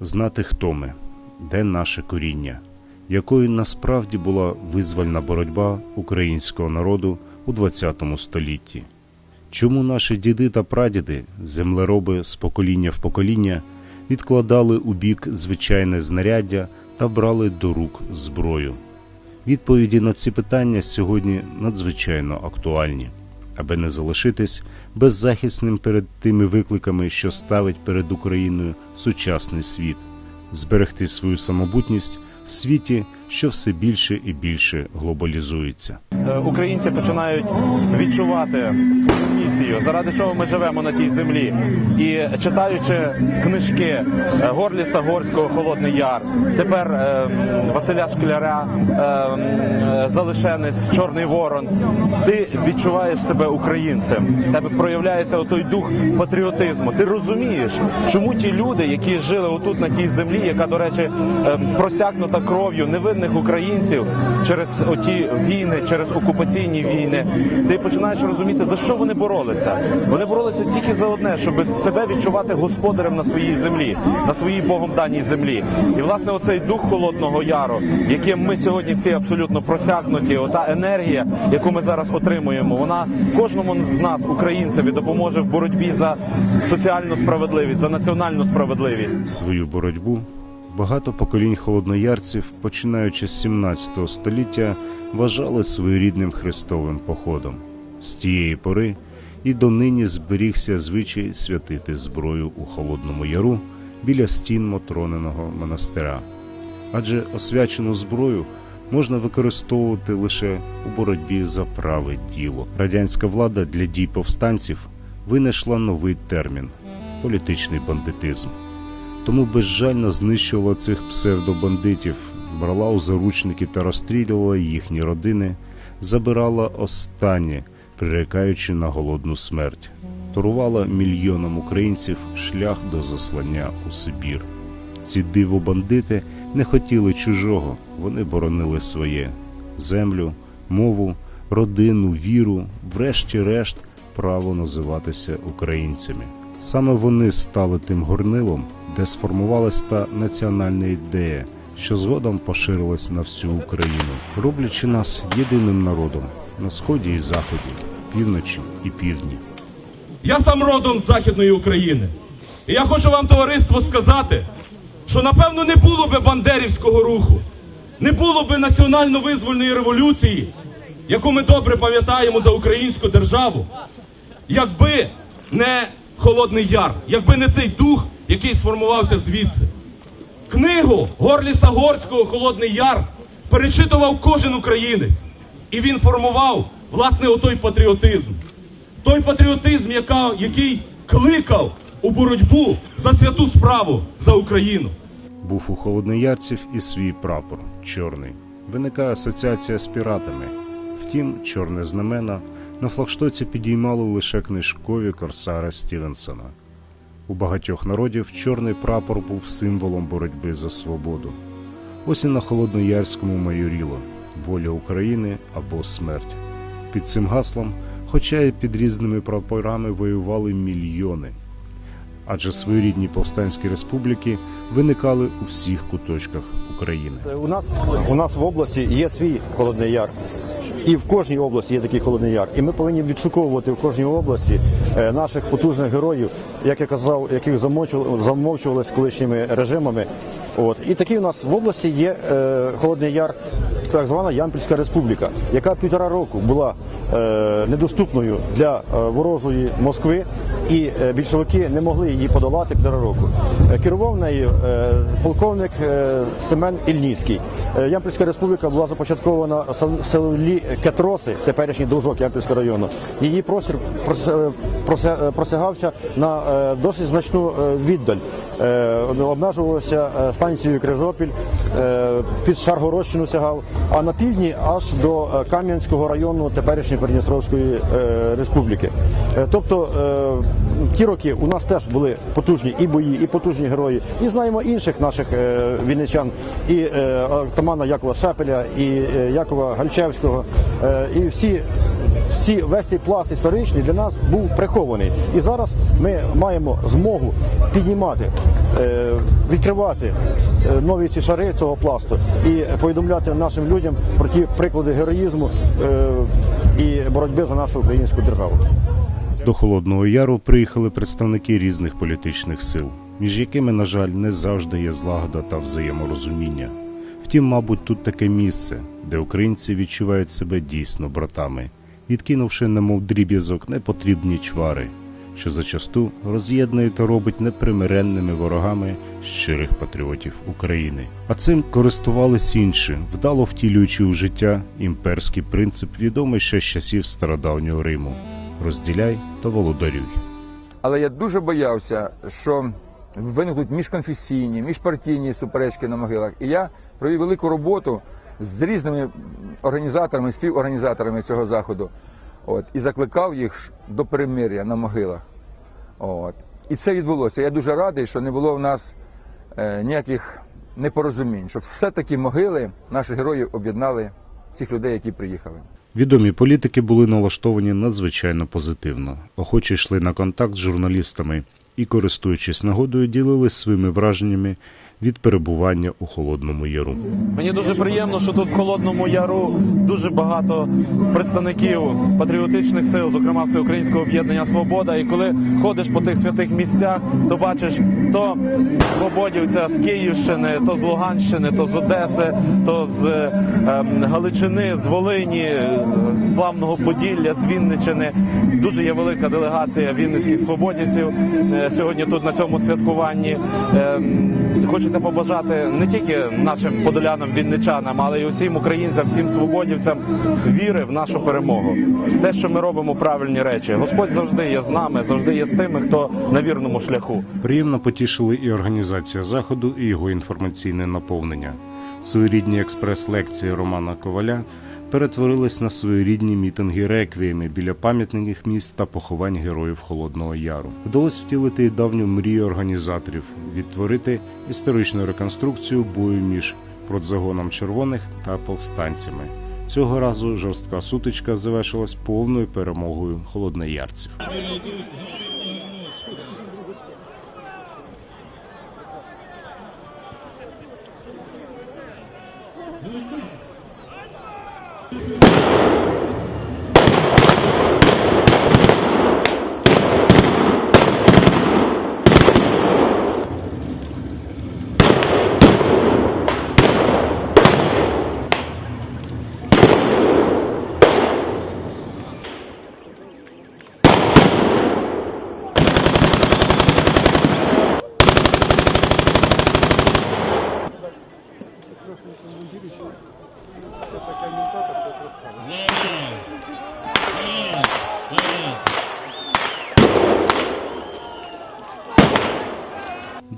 знати, хто ми, де наше коріння, якою насправді була визвольна боротьба українського народу у ХХ столітті. Чому наші діди та прадіди, землероби з покоління в покоління, відкладали у бік звичайне знаряддя та брали до рук зброю? Відповіді на ці питання сьогодні надзвичайно актуальні, аби не залишитись беззахисним перед тими викликами, що ставить перед Україною сучасний світ, зберегти свою самобутність в світі, що все більше і більше глобалізується. Е, українці починають відчувати свою місію, заради чого ми живемо на тій землі. І читаючи книжки е, Горліса Горського Холодний Яр, тепер е, Василя Шкляра, е, е, Залишенець, Чорний Ворон, ти відчуваєш себе українцем. Тебе проявляється отой дух патріотизму. Ти розумієш, чому ті люди, які жили отут на тій землі, яка, до речі, е, просякнута кров'ю невинних українців через оті війни, через окупаційні війни, ти починаєш розуміти, за що вони боролися. Вони боролися тільки за одне, щоб себе відчувати господарем на своїй землі, на своїй Богом даній землі. І власне оцей дух холодного яру, яким ми сьогодні всі абсолютно просякнуті, ота енергія, яку ми зараз отримуємо, вона кожному з нас, українцеві, допоможе в боротьбі за соціальну справедливість, за національну справедливість. Свою боротьбу багато поколінь холодноярців, починаючи з 17 століття, вважали своєрідним хрестовим походом. З тієї пори і донині зберігся звичай святити зброю у Холодному Яру біля стін Мотроненого монастиря. Адже освячену зброю можна використовувати лише у боротьбі за праве діло. Радянська влада для дій повстанців винайшла новий термін політичний бандитизм. Тому безжально знищувала цих псевдобандитів, брала у заручники та розстрілювала їхні родини, забирала останнє, прирікаючи на голодну смерть, торувала мільйонам українців шлях до заслання у Сибір. Ці дивобандити не хотіли чужого, вони боронили своє землю, мову, родину, віру, врешті-решт, право називатися українцями. Саме вони стали тим горнилом, де сформувалась та національна ідея, що згодом поширилась на всю Україну, роблячи нас єдиним народом на сході і заході, півночі і півдні. Я сам родом з Західної України. І я хочу вам, товариство, сказати, що напевно не було би бандерівського руху, не було би національно-визвольної революції, яку ми добре пам'ятаємо за українську державу, якби не Холодний Яр, якби не цей дух, який сформувався звідси. Книгу Горліса Горського Холодний Яр перечитував кожен українець, і він формував власне отой патріотизм. Той патріотизм, яка, який кликав у боротьбу за святу справу за Україну. Був у холодноярців і свій прапор чорний. Виникає асоціація з піратами. Втім, чорне знамена на флагштоці підіймали лише книжкові корсари Стівенсона. У багатьох народів чорний прапор був символом боротьби за свободу. Ось і на холодноярському майоріло воля України або смерть. Під цим гаслом, хоча й під різними прапорами воювали мільйони адже своєрідні повстанські республіки виникали у всіх куточках України. У нас у нас в області є свій холодний яр. І в кожній області є такий холодний яр. І ми повинні відшуковувати в кожній області е, наших потужних героїв, як я казав, яких замовчували, з колишніми режимами. От і такий у нас в області є е, холодний яр, так звана Ямпільська республіка, яка півтора року була е, недоступною для е, ворожої Москви, і е, більшовики не могли її подолати півтора року. Е, керував нею е, полковник е, Семен Ільніцький. Е, Ямпільська республіка була започаткована в сел- селі Кетроси, теперішній Довжок Ямпільського району. Її простір просягався на е, досить значну е, віддаль. Е, Обмежувалося е, станцією Крижопіль, е, під Шаргородщину сягав, а на півдні аж до е, Кам'янського району теперішньої Придністровської е, республіки. Тобто ті роки у нас теж були потужні і бої, і потужні герої. І знаємо інших наших вінничан, і отамана Якова Шепеля, і Якова Гальчевського, і всі всі, весь цей пласт історичний для нас був прихований. І зараз ми маємо змогу піднімати, відкривати е, нові ці шари цього пласту і повідомляти нашим людям про ті приклади героїзму е, і боротьби за нашу українську державу. До Холодного Яру приїхали представники різних політичних сил, між якими, на жаль, не завжди є злагода та взаєморозуміння. Втім, мабуть, тут таке місце, де українці відчувають себе дійсно братами, відкинувши немов дріб'язок непотрібні чвари, що зачасту роз'єднує та робить непримиренними ворогами щирих патріотів України. А цим користувались інші, вдало втілюючи у життя імперський принцип, відомий ще з часів стародавнього Риму розділяй та володарюй. Але я дуже боявся, що виникнуть міжконфесійні, міжпартійні суперечки на могилах. І я провів велику роботу з різними організаторами, співорганізаторами цього заходу. От, і закликав їх до перемир'я на могилах. От. І це відбулося. Я дуже радий, що не було в нас е, ніяких непорозумінь, що все-таки могили наших героїв об'єднали цих людей, які приїхали. Відомі політики були налаштовані надзвичайно позитивно, охоче йшли на контакт з журналістами і, користуючись нагодою, ділились своїми враженнями від перебування у Холодному Яру. Мені дуже приємно, що тут в Холодному Яру дуже багато представників патріотичних сил, зокрема Всеукраїнського об'єднання Свобода. І коли ходиш по тих святих місцях, то бачиш то свободівця з Київщини, то з Луганщини, то з Одеси, то з ем, Галичини, з Волині, з славного Поділля, з Вінничини. Дуже є велика делегація вінницьких свободівців е, сьогодні тут на цьому святкуванні. Ем, Хочеться побажати не тільки нашим подолянам, вінничанам, але й усім українцям, всім свободівцям віри в нашу перемогу. Те, що ми робимо правильні речі. Господь завжди є з нами, завжди є з тими, хто на вірному шляху. Приємно потішили і організація заходу, і його інформаційне наповнення. Своєрідні експрес-лекції Романа Коваля перетворились на своєрідні мітинги реквіями біля пам'ятних місць та поховань героїв Холодного Яру. Вдалося втілити і давню мрію організаторів відтворити історичну реконструкцію бою між продзагоном червоних та повстанцями. Цього разу жорстка сутичка завершилась повною перемогою холодноярців.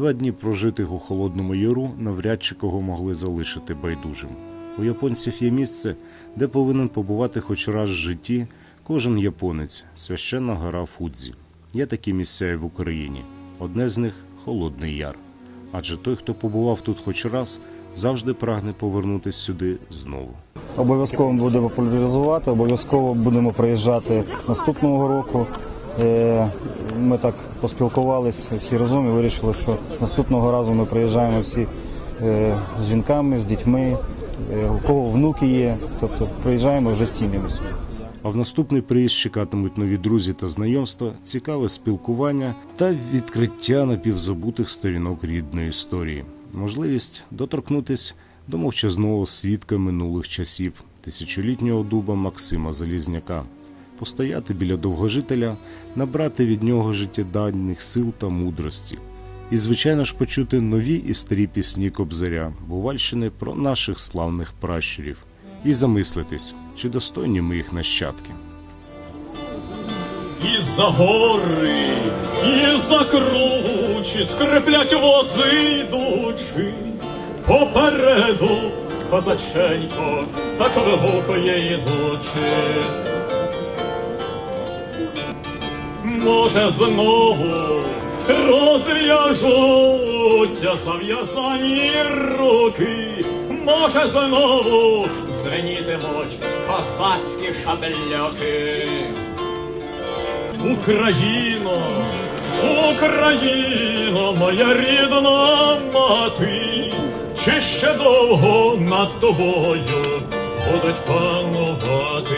Два дні прожитих у Холодному Яру навряд чи кого могли залишити байдужим. У японців є місце, де повинен побувати хоч раз в житті кожен японець, священна гора Фудзі. Є такі місця і в Україні. Одне з них Холодний Яр. Адже той, хто побував тут хоч раз, завжди прагне повернутися сюди знову. Обов'язково будемо популяризувати, обов'язково будемо приїжджати наступного року. Е, Ми так поспілкувалися всі разом і вирішили, що наступного разу ми приїжджаємо всі е, з жінками, з дітьми, е, у кого внуки є, тобто приїжджаємо вже з сім'ями. А в наступний приїзд чекатимуть нові друзі та знайомства, цікаве спілкування та відкриття напівзабутих сторінок рідної історії, можливість доторкнутись до мовчазного свідка минулих часів, тисячолітнього дуба Максима Залізняка, постояти біля довгожителя, набрати від нього життєдальних сил та мудрості. І, звичайно ж, почути нові і старі пісні Кобзаря, Бувальщини про наших славних пращурів, і замислитись, чи достойні ми їх нащадки. І за гори, і за кручі скриплять вози йдучи. Попереду козаченько так вигукує ідучи. Може знову розв'яжуться зав'язані руки, може знову звенітимуть козацькі шабельоки. Україно, Україно, моя рідна мати, чи ще довго над тобою будуть панувати?